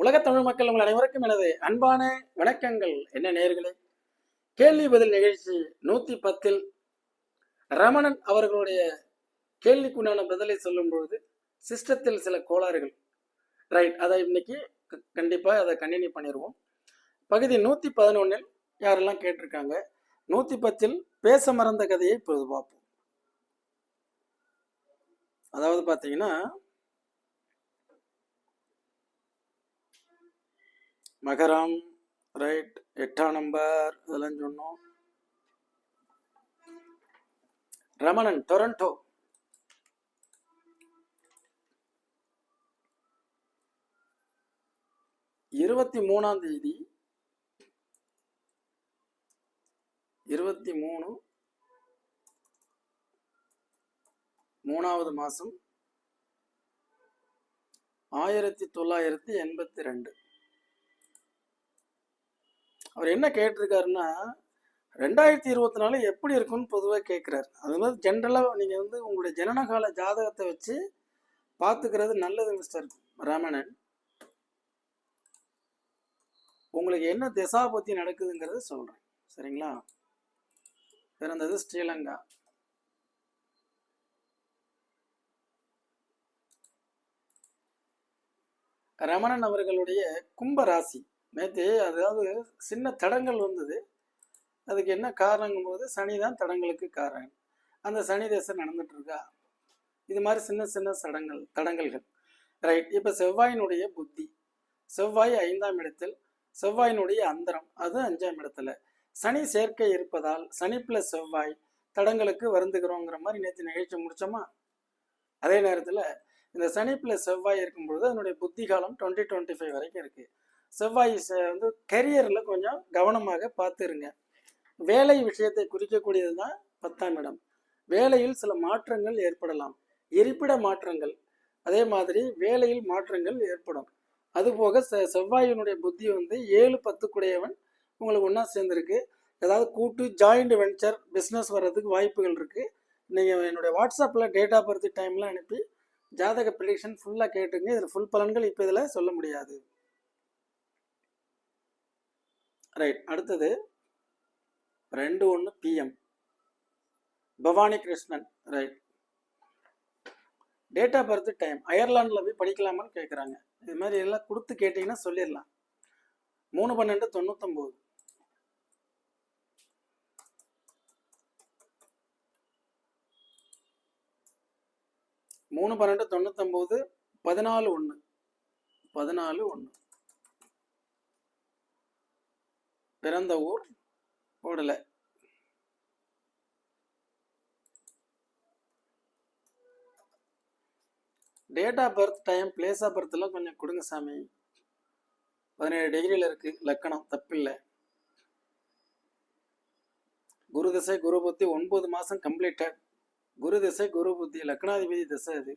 உலகத் தமிழ் மக்கள் உங்கள் அனைவருக்கும் எனது அன்பான வணக்கங்கள். என்ன நேர்களே கேள்வி பதில் நிகழ்ச்சி நூத்தி பத்தில் ரமணன் அவர்களுடைய கேள்விக்குண்டான பதிலை சொல்லும் பொழுது சிஸ்டத்தில் சில கோளாறுகள். ரைட் அதை இன்னைக்கு க- கண்டிப்பா அதை கண்டினியூ பண்ணிடுவோம் பகுதி நூத்தி பதினொன்னில் யாரெல்லாம் கேட்டிருக்காங்க? நூத்தி பத்தில் பேச மறந்த கதையை இப்போது பார்ப்போம் அதாவது பார்த்தீங்கன்னா மகரம் ரைட் எட்டாம் நம்பர் அதெல்லாம் சொன்னோம். ரமணன் டொரண்டோ. இருபத்தி மூணாம் தேதி இருபத்தி மூணு மூணாவது மாசம் ஆயிரத்தி தொள்ளாயிரத்தி எண்பத்தி ரெண்டு. அவர் என்ன கேட்டிருக்காருன்னா ரெண்டாயிரத்தி இருபத்தி நாலு எப்படி இருக்கும்னு பொதுவாக கேட்குறாரு. அது மாதிரி ஜென்ரலாக நீங்கள் வந்து உங்களுடைய ஜனனகால ஜாதகத்தை வச்சு பார்த்துக்கிறது நல்லது மிஸ்டர் ராமணன் உங்களுக்கு என்ன திசாபத்தி நடக்குதுங்கிறத சொல்கிறேன் சரிங்களா? பிறந்தது ஸ்ரீலங்கா. ரமணன் அவர்களுடைய கும்ப ராசி நேற்று அதாவது சின்ன தடங்கள் வந்தது. அதுக்கு என்ன காரணங்கும் போது சனி தான் தடங்களுக்கு காரணம். அந்த சனி தேசம் நடந்துட்டுருக்கா. இது மாதிரி சின்ன சின்ன சடங்கள் தடங்கல்கள். ரைட் இப்போ செவ்வாயினுடைய புத்தி. செவ்வாய் ஐந்தாம் இடத்தில் செவ்வாயினுடைய அந்தரம் அது அஞ்சாம் இடத்துல. சனி சேர்க்கை இருப்பதால் சனி பிளஸ் செவ்வாய் தடங்களுக்கு வருந்துகிறோங்கிற மாதிரி நேற்று நிகழ்ச்சி முடிச்சோமா? அதே நேரத்தில் இந்த சனி பிளஸ் செவ்வாய் இருக்கும்பொழுது அதனுடைய புத்தி காலம் டுவெண்ட்டி டுவெண்ட்டி ஃபைவ் வரைக்கும் இருக்குது செவ்வாய் வந்து கெரியரில் கொஞ்சம் கவனமாக பார்த்துருங்க. வேலை விஷயத்தை குறிக்கக்கூடியது தான் பத்தாம் இடம். வேலையில் சில மாற்றங்கள் ஏற்படலாம். இருப்பிட மாற்றங்கள். அதே மாதிரி வேலையில் மாற்றங்கள் ஏற்படும். அதுபோக செ செவ்வாயினுடைய புத்தி வந்து ஏழு பத்துக்குடையவன் உங்களுக்கு ஒன்றா சேர்ந்துருக்கு. ஏதாவது கூட்டு ஜாயிண்ட் வெஞ்சர் பிஸ்னஸ் வர்றதுக்கு வாய்ப்புகள் இருக்குது நீங்கள் என்னுடைய வாட்ஸ்அப்பில் டேட் ஆஃப் பர்த் டைம்லாம் அனுப்பி ஜாதக ப்ரிடிக்ஷன் ஃபுல்லாக கேட்டுங்க. இதில் ஃபுல் பலன்கள் இப்போ இதில் சொல்ல முடியாது. ரைட் அடுத்தது ரெண்டு ஒன்று PM Bhavani Krishnan. Right date of birth time அயர்லாண்டில் போய் படிக்கலாமான்னு கேட்குறாங்க இது மாதிரி எல்லாம் கொடுத்து கேட்டிங்கன்னா சொல்லிடலாம். மூணு பன்னெண்டு தொண்ணூத்தொம்போது. மூணு பன்னெண்டு தொண்ணூத்தொம்போது பதினாலு ஒன்று பதினாலு ஒன்று பிறந்த ஊர் ஓடலை date of birth time place of பர்த்லாம் கொஞ்சம் கொடுங்க சாமி. பதினேழு டிகிரியில் இருக்கு லக்கணம் தப்பில்லை. குரு திசை குரு புத்தி ஒன்பது மாதம் கம்ப்ளீட்டட் குரு திசை குரு புத்தி லக்னாதிபதி திசை இது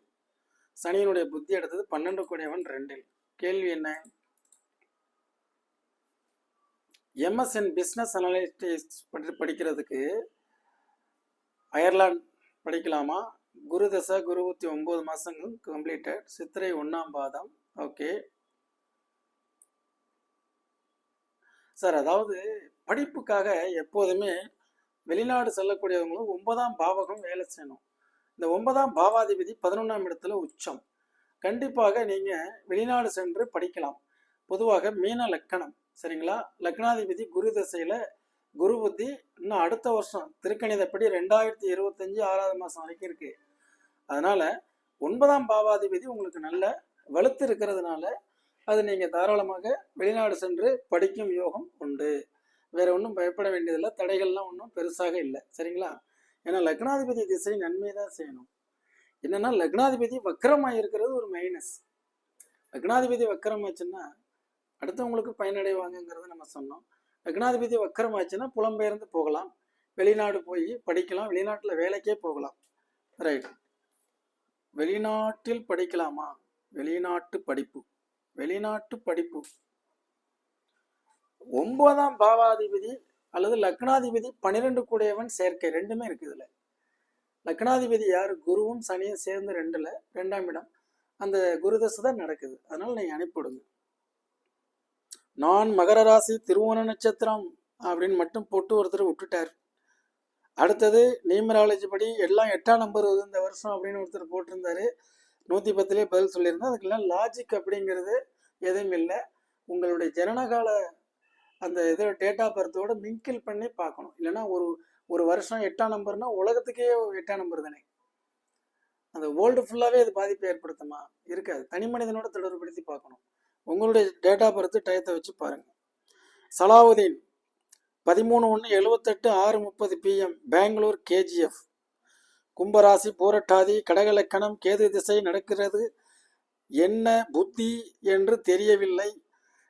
சனியினுடைய புத்தி எடுத்தது பன்னெண்டு கூடியவன் ரெண்டில். கேள்வி என்ன? எம்எஸ்என் பிஸ்னஸ் அனலிஸ்ட் படி படிக்கிறதுக்கு அயர்லாந்து படிக்கலாமா? குரு தசை குருபத்தி ஒம்பது மாதம் கம்ப்ளீட்டட் சித்திரை ஒன்றாம் பாதம். ஓகே சார் அதாவது படிப்புக்காக எப்போதுமே வெளிநாடு செல்லக்கூடியவங்களும் ஒன்பதாம் பாவகம் வேலை செய்யணும். இந்த ஒன்பதாம் பாவாதிபதி பதினொன்றாம் இடத்துல உச்சம். கண்டிப்பாக நீங்கள் வெளிநாடு சென்று படிக்கலாம். பொதுவாக மீன லக்கணம். சரிங்களா? லக்னாதிபதி குரு தசையில் குரு புத்தி இன்னும் அடுத்த வருஷம் திருக்கணிதப்படி ரெண்டாயிரத்தி இருபத்தஞ்சி ஆறாவது மாதம் வரைக்கும் இருக்கு. அதனால ஒன்பதாம் பாவாதிபதி உங்களுக்கு நல்ல வலுத்து இருக்கிறதுனால அது நீங்கள் தாராளமாக வெளிநாடு சென்று படிக்கும் யோகம் உண்டு. வேற ஒன்றும் பயப்பட வேண்டியதில்லை. தடைகள்லாம் ஒன்றும் பெருசாக இல்லை. சரிங்களா? ஏன்னா லக்னாதிபதி திசை நன்மை தான் செய்யணும். என்னன்னா லக்னாதிபதி வக்கரமாக இருக்கிறது ஒரு மைனஸ் லக்னாதிபதி வக்கரமாச்சுன்னா அடுத்தவங்களுக்கு பயனடைவாங்கங்கிறத நம்ம சொன்னோம். லக்னாதிபதி வக்கரமாச்சுன்னா புலம்பெயர்ந்து போகலாம். வெளிநாடு போய் படிக்கலாம். வெளிநாட்டில் வேலைக்கே போகலாம். ரைட் வெளிநாட்டில் படிக்கலாமா? வெளிநாட்டு படிப்பு. வெளிநாட்டு படிப்பு. ஒன்பதாம் பாவாதிபதி அல்லது லக்னாதிபதி பன்னிரெண்டு கூடையவன் சேர்க்கை ரெண்டுமே இருக்குதுல லக்னாதிபதி யார்? குருவும் சனியும் சேர்ந்து ரெண்டுல ரெண்டாம் இடம். அந்த குருதசை தான் நடக்குது. அதனால நீங்கள் அனுப்பிவிடுங்க நான் மகர ராசி திருவோண நட்சத்திரம் அப்படின்னு மட்டும் போட்டு ஒருத்தர் விட்டுட்டார். அடுத்தது நியூமராலஜி படி எல்லாம் எட்டாம் நம்பர் வருது இந்த வருஷம் அப்படின்னு ஒருத்தர் போட்டிருந்தாரு. நூற்றி பத்துலேயே பதில் சொல்லியிருந்தேன் அதுக்கெல்லாம் லாஜிக் அப்படிங்கிறது எதுவும் இல்லை. உங்களுடைய ஜனனகால அந்த இது டேட்டா பர்த்தோட மிங்கிள் பண்ணி பார்க்கணும். இல்லைன்னா ஒரு ஒரு வருஷம் எட்டாம் நம்பர்னா உலகத்துக்கே எட்டாம் நம்பர் தானே. அந்த வேர்ல்டு ஃபுல்லாகவே அது பாதிப்பை ஏற்படுத்துமா? இருக்காது. தனி மனிதனோட தொடர்புபடுத்தி பார்க்கணும். உங்களுடைய டேட் ஆஃப் பர்த் டயத்தை வச்சு பாருங்கள் சலாவுதீன் பதிமூணு ஒன்று எழுவத்தெட்டு ஆறு முப்பது பிஎம் பெங்களூர் கேஜிஎஃப் கும்பராசி பூரட்டாதி கடகலக்கணம் கேது திசை நடக்கிறது. என்ன புத்தி என்று தெரியவில்லை.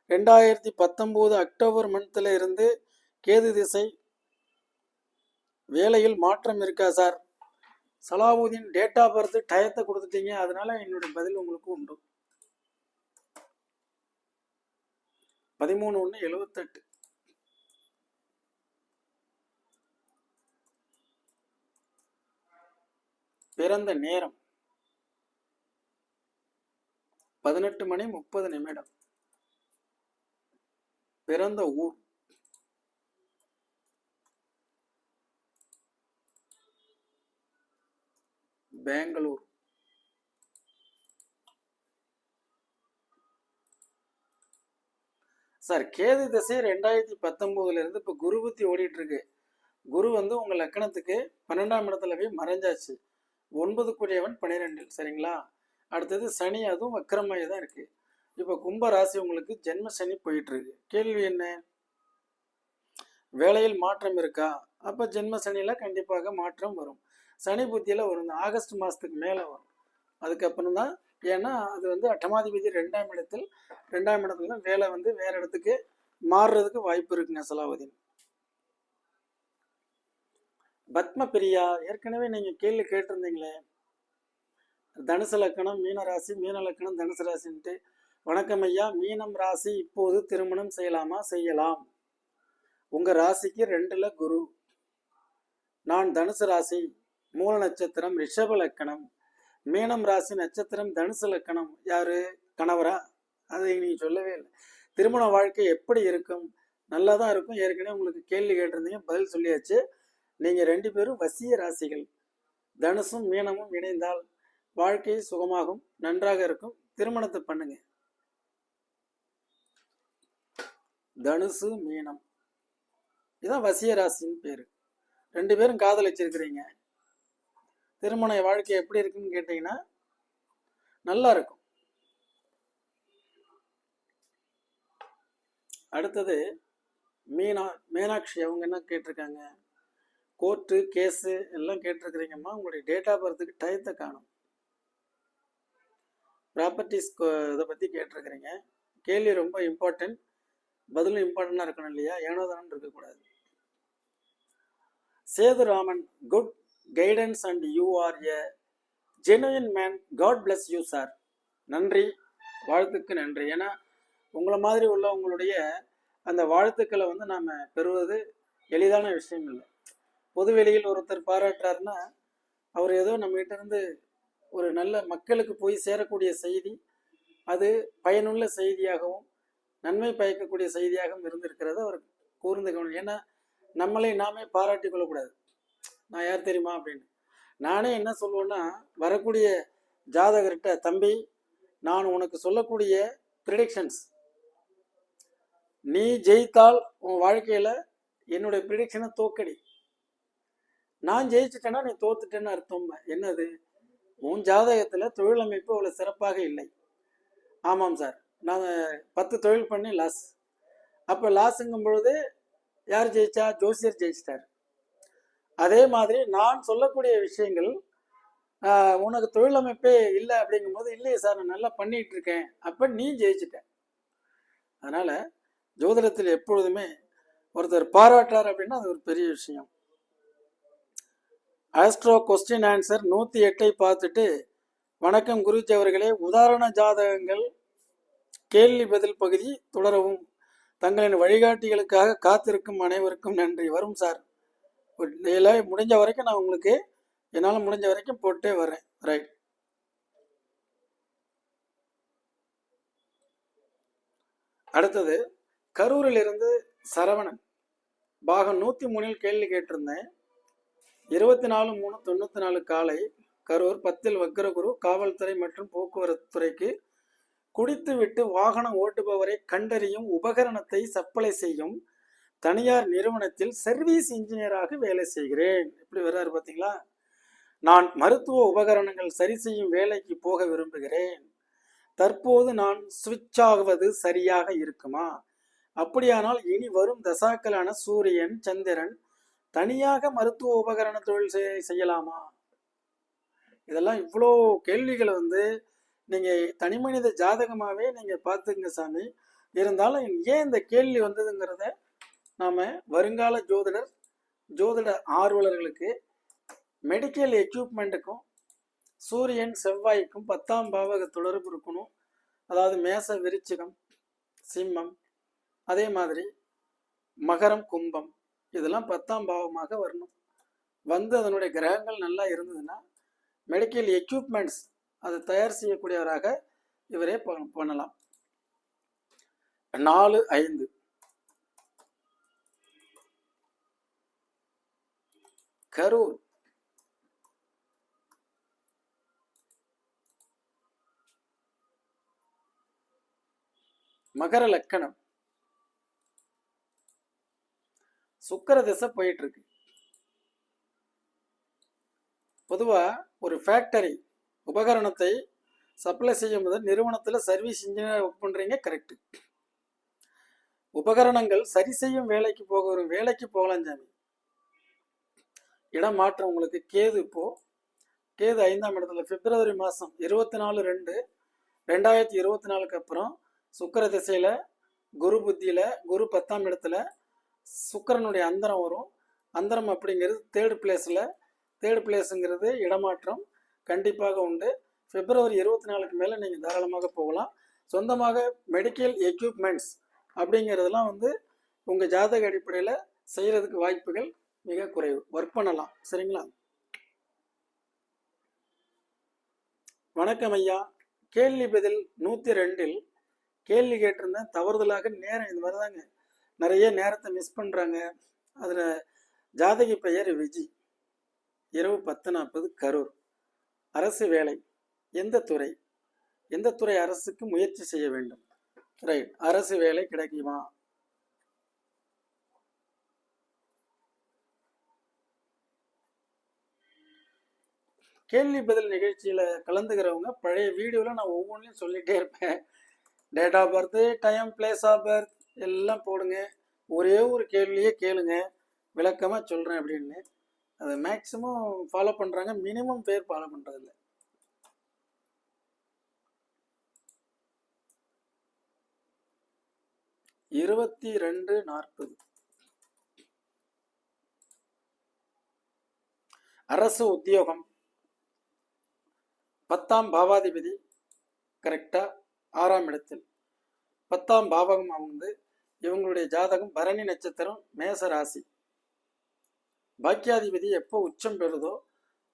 ரெண்டாயிரத்தி பத்தொம்போது அக்டோபர் மந்த்தில் இருந்து கேது திசை வேலையில் மாற்றம் இருக்கா sir? Salahuddin date of birth டயத்தை கொடுத்துட்டீங்க. அதனால என்னுடைய பதில் உங்களுக்கு உண்டு. பதிமூணு ஒன்று எழுவத்தெட்டு. பிறந்த நேரம். பதினெட்டு மணி முப்பது நிமிடம். பிறந்த ஊர். பெங்களூர். சார் கேது திசை ரெண்டாயிரத்தி பத்தொம்போதுலேருந்து இப்போ குரு புத்தி ஓடிட்டு இருக்கு குரு வந்து உங்க லக்கணத்துக்கு பன்னெண்டாம் இடத்துல போய் மறைஞ்சாச்சு. ஒன்பது கூடியவன் பன்னிரெண்டில் சரிங்களா? அடுத்தது சனி அதுவும் வக்கரமாய் தான் இருக்கு. இப்போ கும்ப ராசி உங்களுக்கு ஜென்ம சனி போயிட்டு இருக்கு கேள்வி என்ன? வேலையில் மாற்றம் இருக்கா? அப்போ ஜென்ம சனியில் கண்டிப்பாக மாற்றம் வரும். சனி புத்தியில் வரும் ஆகஸ்ட் மாதத்துக்கு மேலே வரும். அதுக்கப்புறம் தான் ஏன்னா அது வந்து அட்டமாதிபதி ரெண்டாம் இடத்தில் ரெண்டாம் இடத்துல தான் வேலை வந்து வேற இடத்துக்கு மாறுறதுக்கு வாய்ப்பு இருக்குங்க சலாவுதீன் பத்ம பிரியா ஏற்கனவே நீங்க கேள்வி கேட்டிருந்தீங்களே. தனுசு லக்கணம் மீன ராசி மீன லக்கணம் தனுசு ராசின்ட்டு. வணக்கம் ஐயா மீனம் ராசி இப்போது திருமணம் செய்யலாமா? செய்யலாம். உங்க ராசிக்கு ரெண்டுல குரு. நான் தனுசு ராசி மூல நட்சத்திரம் ரிஷப லக்கணம். மீனம் ராசி நட்சத்திரம் தனுசு லக்கணம். யாரு? கணவரா? அதை நீங்க சொல்லவே இல்லை. திருமண வாழ்க்கை எப்படி இருக்கும்? நல்லா தான் இருக்கும். ஏற்கனவே உங்களுக்கு கேள்வி கேட்டிருந்தீங்க பதில் சொல்லியாச்சு. நீங்க ரெண்டு பேரும் வசிய ராசிகள். தனுசும் மீனமும் இணைந்தால் வாழ்க்கை சுகமாகும் நன்றாக இருக்கும். திருமணத்தை பண்ணுங்க. தனுசு மீனம். இதுதான் வசிய ராசின்னு பேரு. ரெண்டு பேரும் காதலிச்சிருக்கிறீங்க. திருமண வாழ்க்கை எப்படி இருக்குன்னு கேட்டீங்கன்னா நல்லா இருக்கும். அடுத்தது மீனா மீனாட்சி அவங்க என்ன கேட்டிருக்காங்க? கோர்ட்டு கேஸு எல்லாம் கேட்டிருக்கிறீங்கம்மா உங்களுடைய டேட் ஆஃப் பர்த்துக்கு டயத்தை காணும். ப்ராப்பர்ட்டிஸ் இதை பற்றி கேட்டிருக்கிறீங்க. கேள்வி ரொம்ப இம்பார்ட்டன்ட் பதிலும் இம்பார்ட்டண்டாக இருக்கணும் இல்லையா? ஏனோதானன்னு இருக்கக்கூடாது. Sethuraman good guidance and you are a genuine man God bless you sir நன்றி. வாழ்த்துக்கு நன்றி. ஏன்னா உங்களை மாதிரி உள்ளவங்களுடைய அந்த வாழ்த்துக்களை வந்து நாம் பெறுவது எளிதான விஷயம் இல்லை. பொதுவெளியில் ஒருத்தர் பாராட்டுறாருன்னா அவர் ஏதோ நம்மகிட்ட இருந்து ஒரு நல்ல மக்களுக்கு போய் சேரக்கூடிய செய்தி அது பயனுள்ள செய்தியாகவும் நன்மை பயக்கக்கூடிய செய்தியாகவும் இருந்திருக்கிறது. அவர் கூர்ந்து கவனம். ஏன்னா நம்மளை நாமே பாராட்டி கொள்ளக்கூடாது. நான் யார் தெரியுமா அப்படின்னு. நானே என்ன சொல்லுவேன்னா வரக்கூடிய ஜாதகர்கிட்ட தம்பி நான் உனக்கு சொல்லக்கூடிய ப்ரிடிக்ஷன்ஸ் நீ ஜெயித்தால் உன் வாழ்க்கையில் என்னுடைய ப்ரிடிக்ஷனை தோக்கடி. நான் ஜெயிச்சிட்டேன்னா நீ தோத்துட்டேன்னு அர்த்தம். என்னது? உன் ஜாதகத்தில் தொழிலமைப்பு அவ்வளோ சிறப்பாக இல்லை. ஆமாம் சார். நான் பத்து தொழில் பண்ணி லாஸ். அப்போ லாஸுங்கும் பொழுது யார் ஜெயிச்சா? ஜோசியர் ஜெயிச்சிட்டார். அதே மாதிரி நான் சொல்லக்கூடிய விஷயங்கள் உனக்கு தொழில் அமைப்பே இல்லை அப்படிங்கும்போது இல்லையே சார் நான் நல்லா பண்ணிட்டு இருக்கேன் அப்போ நீ ஜெயிச்சிட்ட. அதனால ஜோதிடத்தில் எப்பொழுதுமே ஒருத்தர் பாராட்டார் அப்படின்னா அது ஒரு பெரிய விஷயம். ஆஸ்ட்ரோ கொஸ்டின் ஆன்சர் நூற்றி எட்டை பார்த்துட்டு வணக்கம் குருஜி அவர்களே உதாரண ஜாதகங்கள் கேள்வி பதில் பகுதி தொடரவும். தங்களின் வழிகாட்டிகளுக்காக காத்திருக்கும் அனைவருக்கும் நன்றி. வரும் சார். இதில் முடிஞ்ச வரைக்கும் நான் உங்களுக்கு என்னால் முடிஞ்ச வரைக்கும் போட்டே வரேன். ரைட் அடுத்தது கரூரிலிருந்து சரவணன். பாகம் நூற்றி மூணில் கேள்வி கேட்டிருந்தேன். இருபத்தி நாலு மூணு தொண்ணூற்றி நாலு காலை கரூர் பத்தில் வக்கரகுரு காவல்துறை மற்றும் போக்குவரத்து துறைக்கு குடித்துவிட்டு வாகனம் ஓட்டுபவரை கண்டறியும் உபகரணத்தை சப்ளை செய்யும் தனியார் நிறுவனத்தில் சர்வீஸ் இன்ஜினியராக வேலை செய்கிறேன். எப்படி வர்றாரு பார்த்தீங்களா நான் மருத்துவ உபகரணங்கள் சரி செய்யும் வேலைக்கு போக விரும்புகிறேன். தற்போது நான் சுவிட்ச் ஆகுவது சரியாக இருக்குமா? அப்படியானால் இனி வரும் தசாக்களான சூரியன் சந்திரன் தனியாக மருத்துவ உபகரண தொழில் செய்- செய்யலாமா? இதெல்லாம் இவ்வளோ கேள்விகளை வந்து நீங்கள் தனிமனித ஜாதகமாகவே நீங்கள் பார்த்துங்க சாமி. இருந்தாலும் ஏன் இந்த கேள்வி வந்ததுங்கிறத நாம் வருங்கால ஜோதிடர் ஜோதிட ஆர்வலர்களுக்கு மெடிக்கல் எக்யூப்மெண்ட்டுக்கும் சூரியன் செவ்வாய்க்கும் பத்தாம் பாவக தொடர்பு இருக்கணும். அதாவது மேச விருச்சிகம் சிம்மம் அதே மாதிரி மகரம் கும்பம் இதெல்லாம் பத்தாம் பாவமாக வரணும். வந்து அதனுடைய கிரகங்கள் நல்லா இருந்ததுன்னா மெடிக்கல் எக்யூப்மெண்ட்ஸ் அதை தயார் செய்யக்கூடியவராக இவரே பண்ணலாம். நாலு ஐந்து. கரூர் மகர லக்கணம். சுக்கர திசை போயிட்டு இருக்கு பொதுவா ஒரு ஃபேக்டரி உபகரணத்தை சப்ளை செய்யும் போது நிறுவனத்தில் சர்வீஸ் இன்ஜினியர் ஒர்க் பண்ணுறீங்க கரெக்டு உபகரணங்கள் சரி செய்யும் வேலைக்கு போக ஒரு வேலைக்கு போகலாம் சாமி. இடம் மாற்றம் உங்களுக்கு கேது இப்போ. கேது ஐந்தாம் இடத்துல பிப்ரவரி மாதம் இருபத்தி நாலு ரெண்டு ரெண்டாயிரத்தி இருபத்தி நாலுக்கு அப்புறம் சுக்கர திசையில் குரு புத்தியில் குரு பத்தாம் இடத்துல சுக்கிரனுடைய அந்தரம் வரும். அந்தரம் அப்படிங்கிறது தேர்ட் பிளேஸில் தேர்ட் பிளேஸுங்கிறது இடமாற்றம் கண்டிப்பாக உண்டு. பிப்ரவரி இருபத்தி நாலுக்கு மேலே நீங்கள் தாராளமாக போகலாம். சொந்தமாக மெடிக்கல் எக்யூப்மெண்ட்ஸ் அப்படிங்கிறதெல்லாம் வந்து உங்கள் ஜாதக அடிப்படையில் செய்கிறதுக்கு வாய்ப்புகள் மிக குறைவு. ஒர்க் பண்ணலாம். சரிங்களா? வணக்கம் ஐயா. கேள்வி பதில் நூற்றி ரெண்டில் கேள்வி கேட்டிருந்தேன். தவறுதலாக நேரம் இது மாதிரி தாங்க நிறைய நேரத்தை மிஸ் பண்ணுறாங்க அதில் ஜாதகி பெயர் விஜி. இரவு பத்து நாற்பது கரூர். அரசு வேலை. எந்த துறை? எந்த துறை அரசுக்கு முயற்சி செய்ய வேண்டும்? ரைட் அரசு வேலை கிடைக்குமா? கேள்வி பதில் நிகழ்ச்சியில் கலந்துக்கிறவங்க பழைய வீடியோவில் நான் ஒவ்வொன்றையும் சொல்லிகிட்டே இருப்பேன். Date of birth time place of birth எல்லாம் போடுங்க. ஒரே ஒரு கேள்வியே கேளுங்க. விளக்கமாக சொல்கிறேன் அப்படின்னு. அதை மேக்ஸிமம் ஃபாலோ பண்ணுறாங்க மினிமம் பேர் ஃபாலோ பண்ணுறதில்ல இருபத்தி ரெண்டு நாற்பது. அரசு உத்தியோகம். பத்தாம் பாவாதிபதி கரெக்டாக ஆறாம் இடத்தில். பத்தாம் பாவகம் வந்து இவங்களுடைய ஜாதகம் பரணி நட்சத்திரம் மேச ராசி. பாக்கியாதிபதி எப்போ உச்சம் பெறுதோ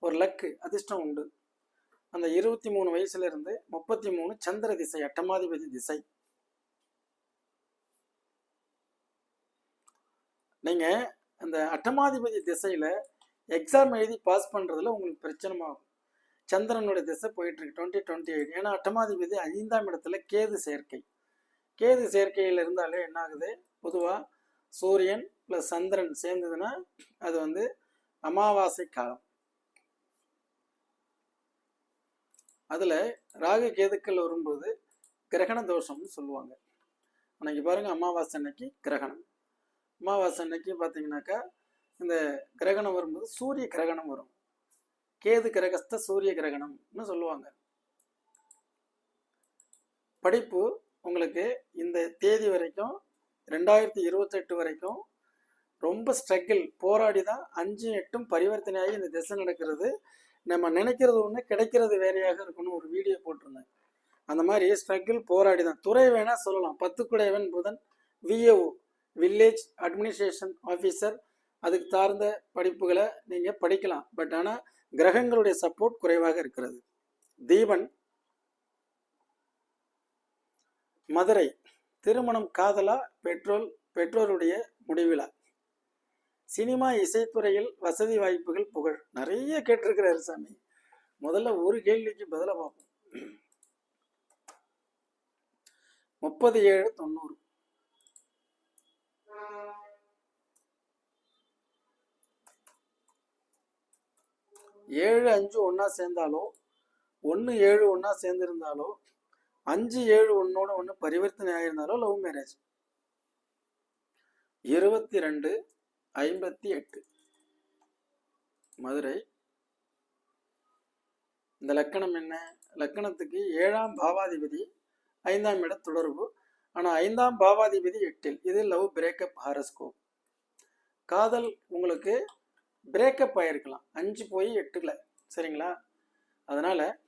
ஒரு லக்கு அதிர்ஷ்டம் உண்டு. அந்த இருபத்தி மூணு வயசுலேருந்து முப்பத்தி மூணு சந்திர திசை அட்டமாதிபதி திசை. நீங்கள் அந்த அட்டமாதிபதி திசையில் எக்ஸாம் எழுதி பாஸ் பண்ணுறதுல உங்களுக்கு பிரச்சனமாகும் சந்திரனுடைய திசை போயிட்டு இருக்கு டுவெண்ட்டி டுவெண்ட்டி எயிட் ஏன்னா அட்டமாதிபதி ஐந்தாம் இடத்துல கேது சேர்க்கை. கேது சேர்க்கையில் இருந்தாலே என்ன ஆகுது பொதுவாக சூரியன் ப்ளஸ் சந்திரன் சேர்ந்ததுன்னா அது வந்து அமாவாசை காலம். அதில் ராகு கேதுக்கள் வரும்போது கிரகண தோஷம்னு சொல்லுவாங்க. அன்னைக்கு பாருங்க அமாவாசை அன்னைக்கு கிரகணம். அமாவாசை அன்னைக்கு பார்த்தீங்கன்னாக்கா இந்த கிரகணம் வரும்போது சூரிய கிரகணம் வரும். கேது கிரகஸ்த சூரிய கிரகணம்னு சொல்லுவாங்க. படிப்பு உங்களுக்கு இந்த தேதி வரைக்கும் ரெண்டாயிரத்தி இருபத்தெட்டு வரைக்கும் ரொம்ப ஸ்ட்ரகிள் போராடி தான் அஞ்சு எட்டும் பரிவர்த்தனையாகி இந்த திசை நடக்கிறது. நம்ம நினைக்கிறது ஒன்று கிடைக்கிறது வேறையாக இருக்கணும் ஒரு வீடியோ போட்டிருந்தேன். அந்த மாதிரி ஸ்ட்ரகிள் போராடி தான் துறை வேணால் சொல்லலாம். பத்துக்குடையவன் புதன் விஏஓ வில்லேஜ் அட்மினிஸ்ட்ரேஷன் ஆஃபீஸர் அதுக்கு சார்ந்த படிப்புகளை நீங்கள் படிக்கலாம். பட் ஆனால் கிரகங்களுடைய சப்போர்ட் குறைவாக இருக்கிறது. தீபன் மதுரை திருமணம் காதலா பெட்ரோல் பெற்றோருடைய முடிவிலா? சினிமா இசைத்துறையில் வசதி வாய்ப்புகள் புகழ். நிறைய கேட்டிருக்கிறாரு சாமி. முதல்ல ஒரு கேள்விக்கு பதில பார்ப்போம். முப்பது ஏழு தொண்ணூறு. ஏழு அஞ்சு ஒன்றா சேர்ந்தாலோ ஒன்று ஏழு ஒன்றா சேர்ந்துருந்தாலோ அஞ்சு ஏழு ஒன்னோட ஒன்று பரிவர்த்தனை ஆயிருந்தாலோ லவ் மேரேஜ் இருபத்தி ரெண்டு ஐம்பத்தி எட்டு. மதுரை. இந்த லக்கணம் என்ன? லக்கணத்துக்கு ஏழாம் பாவாதிபதி ஐந்தாம் இட தொடர்பு. ஆனால் ஐந்தாம் பாவாதிபதி எட்டில். இது லவ் பிரேக்கப் ஹாரஸ்கோப் காதல் உங்களுக்கு பிரேக்கப் ஆயிருக்கலாம். அஞ்சு போய் எட்டுல. சரிங்களா? அதனால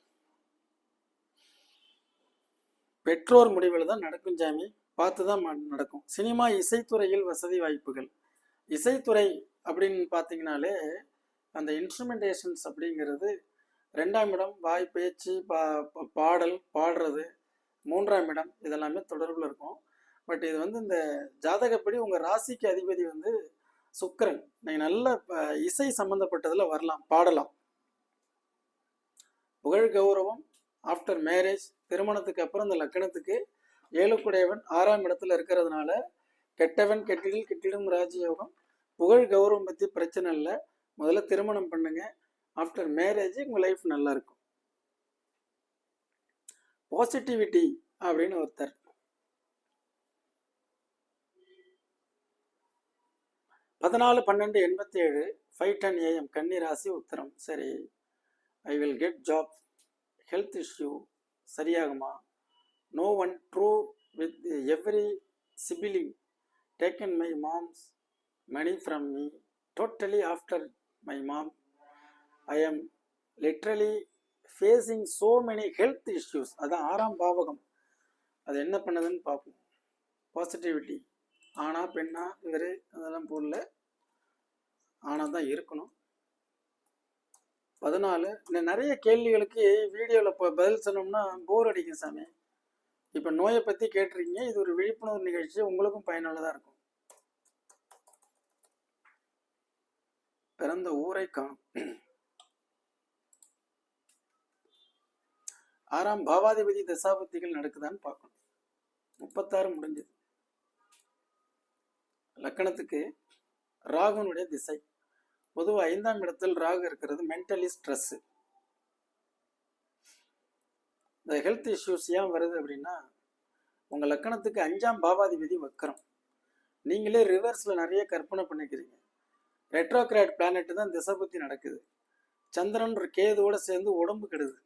பெற்றோர் முடிவில் தான் நடக்கும் ஜாமி பார்த்து தான் நடக்கும். சினிமா இசைத்துறையில் வசதி வாய்ப்புகள். இசைத்துறை அப்படின்னு பார்த்தீங்கனாலே அந்த இன்ஸ்ட்ருமெண்டேஷன்ஸ் அப்படிங்கிறது ரெண்டாம் இடம் வாய் பேச்சு பா பா- பாடல் பாடுறது மூன்றாம் இடம் இதெல்லாமே தொடர்பில் இருக்கும். பட் இது வந்து இந்த ஜாதகப்படி உங்கள் ராசிக்கு அதிபதி வந்து சுக்கிரன் நீங்கள் நல்ல இசை சம்மந்தப்பட்டதில் வரலாம் பாடலாம். புகழ் கௌரவம் ஆஃப்டர் மேரேஜ் திருமணத்துக்கு அப்புறம் இந்த லக்கணத்துக்கு ஏழுக்குடையவன் ஆறாம் இடத்துல இருக்கிறதுனால கெட்டவன் கெட்டிடில் கெட்டிடும் ராஜயோகம். புகழ் கௌரவம் பற்றி பிரச்சனை இல்லை. முதல்ல திருமணம் பண்ணுங்க. ஆஃப்டர் மேரேஜ் உங்கள் லைஃப் நல்லா இருக்கும். பாசிட்டிவிட்டி அப்படின்னு ஒருத்தர். பதினாலு பன்னெண்டு எண்பத்தி ஏழு ஃபைவ் டென் ஏஎம் கன்னி ராசி உத்தரம். சரி I will get job health issue சரியாகுமா? No one true with every sibling taken my mom's money from me totally after my mom I am literally facing so many health issues அதான் ஆறாம் பாவகம். அது என்ன பண்ணுதுன்னு பார்ப்போம். பாசிட்டிவிட்டி ஆனால் பெண்ணா இவர் அதெல்லாம் போடல. ஆனால் தான் இருக்கணும். பதினாலு இந்த நிறைய கேள்விகளுக்கு வீடியோவில் இப்போ பதில் சொன்னோம்னா போர் அடிக்கும் சாமி. இப்போ நோயை பற்றி கேட்டிருக்கீங்க. இது ஒரு விழிப்புணர்வு நிகழ்ச்சி. உங்களுக்கும் பயனுள்ளதாக இருக்கும். பிறந்த ஊரை காணும். ஆறாம் பாவாதிபதி தசாபத்திகள் நடக்குதான்னு பார்க்கணும். முப்பத்தாறு முடிஞ்சது. லக்கணத்துக்கு ராகுனுடைய திசை. பொதுவாக ஐந்தாம் இடத்தில் ராகு இருக்கிறது மென்டலி ஸ்ட்ரெஸ் இந்த ஹெல்த் இஷ்யூஸ் ஏன் வருது அப்படின்னா உங்க லக்கணத்துக்கு அஞ்சாம் பாவாதிபதி வக்கரம். நீங்களே ரிவர்ஸ்ல நிறைய கற்பனை பண்ணிக்கிறீங்க. ரெட்ரோகிராட் பிளானெட்டு தான் திசை பற்றி நடக்குது. சந்திரன் ஒரு கேதுவோட சேர்ந்து உடம்பு கெடுது.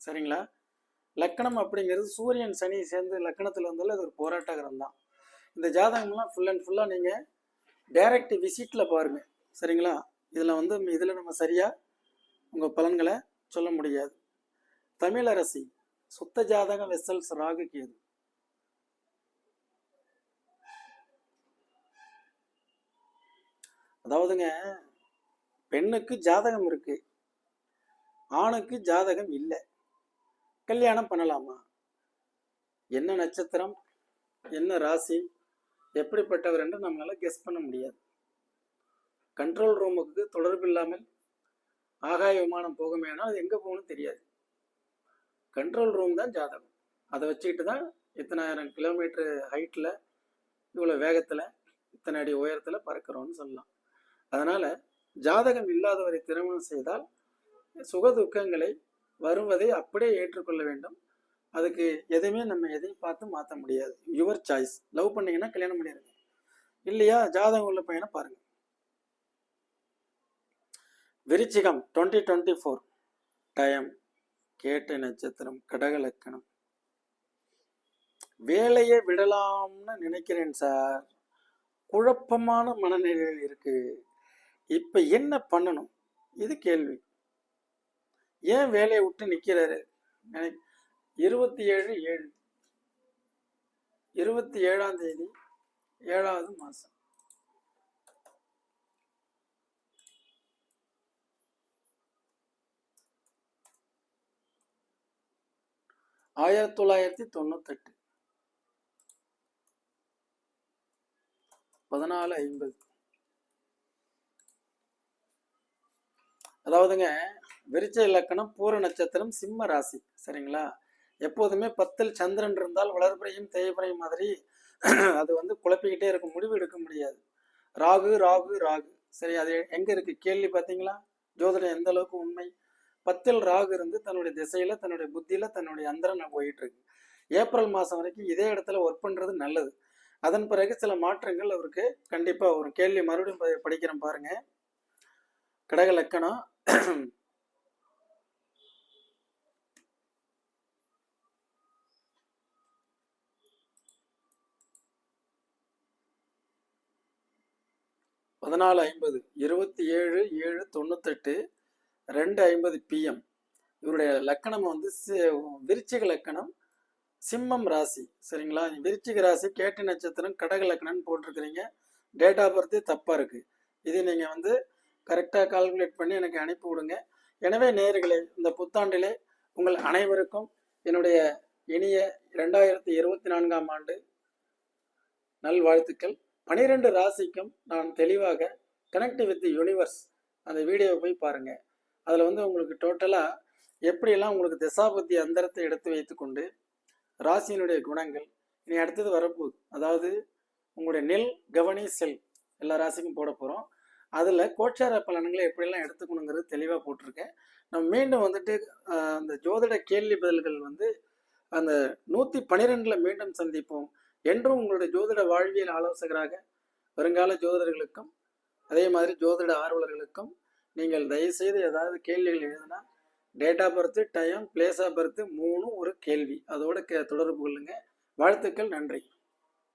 சரிங்களா? லக்கணம் அப்படிங்கிறது சூரியன் சனி சேர்ந்து லக்கணத்தில் இருந்தாலும் அது ஒரு போராட்டகரம் தான். இந்த ஜாதகம்லாம் ஃபுல் அண்ட் ஃபுல்லாக நீங்கள் டைரக்ட் விசிட்டில் பாருங்கள் சரிங்களா? இதில் வந்து இதில் நம்ம சரியாக உங்கள் பலன்களை சொல்ல முடியாது. தமிழரசி சுத்த ஜாதக வெசல்ஸ் ராகு கேது. அதாவதுங்க பெண்ணுக்கு ஜாதகம் இருக்கு. ஆணுக்கு ஜாதகம் இல்லை. கல்யாணம் பண்ணலாமா? என்ன நட்சத்திரம்? என்ன ராசி? எப்படிப்பட்டவர் என்று நம்மளால கெஸ் பண்ண முடியாது. கண்ட்ரோல் ரூமுக்கு தொடர்பு இல்லாமல் ஆகாய விமானம் போகுமேனால் அது எங்கே போகணும்னு தெரியாது. கண்ட்ரோல் ரூம் தான் ஜாதகம். அதை வச்சுக்கிட்டு தான் இத்தனாயிரம் கிலோமீட்டர் ஹைட்டில் இவ்வளோ வேகத்தில் இத்தனை அடி உயரத்தில் பறக்கிறோம்னு சொல்லலாம். அதனால் ஜாதகம் இல்லாதவரை திருமணம் செய்தால் சுக துக்கங்களை வருவதை அப்படியே ஏற்றுக்கொள்ள வேண்டும். அதுக்கு எதுவுமே நம்ம எதையும் பார்த்து மாற்ற முடியாது. யுவர் சாய்ஸ் லவ் பண்ணீங்கன்னா கல்யாணம் பண்ணிடுங்க. இல்லையா? ஜாதகம் உள்ள பையனை பாருங்கள் விருச்சிகம் டுவெண்ட்டி டுவெண்ட்டி ஃபோர் டைம். கேட்ட நட்சத்திரம் கடகலக்கணம் வேலையை விடலாம்னு நினைக்கிறேன் சார். குழப்பமான மனநிலையில் இருக்கு. இப்ப என்ன பண்ணணும்? இது கேள்வி. ஏன் வேலையை விட்டு நிக்கிறாரு? நினை இருபத்தி ஏழு ஏழு. இருபத்தி ஏழாம் தேதி ஏழாவது மாசம். ஆயிரத்தி தொள்ளாயிரத்தி தொண்ணூத்தெட்டு. பதினாலு ஐம்பது. அதாவதுங்க விருச்ச இலக்கணம் பூர நட்சத்திரம் சிம்ம ராசி. சரிங்களா? எப்போதுமே பத்தில் சந்திரன் இருந்தால் வளர்பிறையும் தேய்பிறையும் மாதிரி அது வந்து குழப்பிக்கிட்டே இருக்கும். முடிவு எடுக்க முடியாது. ராகு ராகு ராகு. சரி அது எங்க இருக்கு? கேள்வி பார்த்தீங்களா? ஜோதிடம் எந்த அளவுக்கு உண்மை? பத்தில் ராகு இருந்து தன்னுடைய திசையில தன்னுடைய புத்தியில தன்னுடைய அந்தரன் போயிட்டு இருக்கு ஏப்ரல் மாசம் வரைக்கும் இதே இடத்துல ஒர்க் பண்றது நல்லது. அதன் பிறகு சில மாற்றங்கள் அவருக்கு கண்டிப்பா ஒரு கேள்வி மறுபடியும் ப- படிக்கிறேன் பாருங்க. கடக லக்கணம். பதினாலு ஐம்பது இருபத்தி ஏழு ஏழு தொண்ணூத்தெட்டு ரெண்டு ஐம்பது பிஎம் இவருடைய லக்கணம் வந்து விருச்சிக லக்கணம் சிம்மம் ராசி. சரிங்களா? விருச்சிக ராசி கேட்டு நட்சத்திரம் கடக லக்கணம்னு போட்டிருக்கிறீங்க. டேட் ஆஃப் பர்த் தப்பாக இருக்குது இது நீங்கள் வந்து கரெக்டாக கால்குலேட் பண்ணி எனக்கு அனுப்பி விடுங்க. எனவே நேர்களே இந்த புத்தாண்டிலே உங்கள் அனைவருக்கும் என்னுடைய இனிய ரெண்டாயிரத்தி இருபத்தி நான்காம் ஆண்டு நல்வாழ்த்துக்கள். பனிரெண்டு ராசிக்கும் நான் தெளிவாக கனெக்ட் வித் யூனிவர்ஸ் அந்த வீடியோவை போய் பாருங்கள் அதில் வந்து உங்களுக்கு டோட்டலாக எப்படியெல்லாம் உங்களுக்கு திசாபத்தி அந்தரத்தை எடுத்து வைத்துக்கொண்டு ராசியினுடைய குணங்கள் இனி அடுத்தது வரப்போகுது. அதாவது உங்களுடைய நெல் கவனி செல் எல்லா ராசிக்கும் போட போகிறோம் அதில் கோச்சார பலன்களை எப்படியெல்லாம் எடுத்துக்கணுங்கிறது தெளிவாக போட்டிருக்கேன். நம்ம மீண்டும் வந்துட்டு அந்த ஜோதிட கேள்வி பதில்கள் வந்து அந்த நூற்றி பன்னிரெண்டில் மீண்டும் சந்திப்போம். என்றும் உங்களுடைய ஜோதிட வாழ்வியல் ஆலோசகராக வருங்கால ஜோதிடர்களுக்கும் அதே மாதிரி ஜோதிட ஆர்வலர்களுக்கும் நீங்கள் தயவுசெய்து ஏதாவது கேள்விகள் எழுதுனா date of birth time place of birth மூணும் ஒரு கேள்வி. அதோட கே தொடர்பு கொள்ளுங்கள் வாழ்த்துக்கள் நன்றி.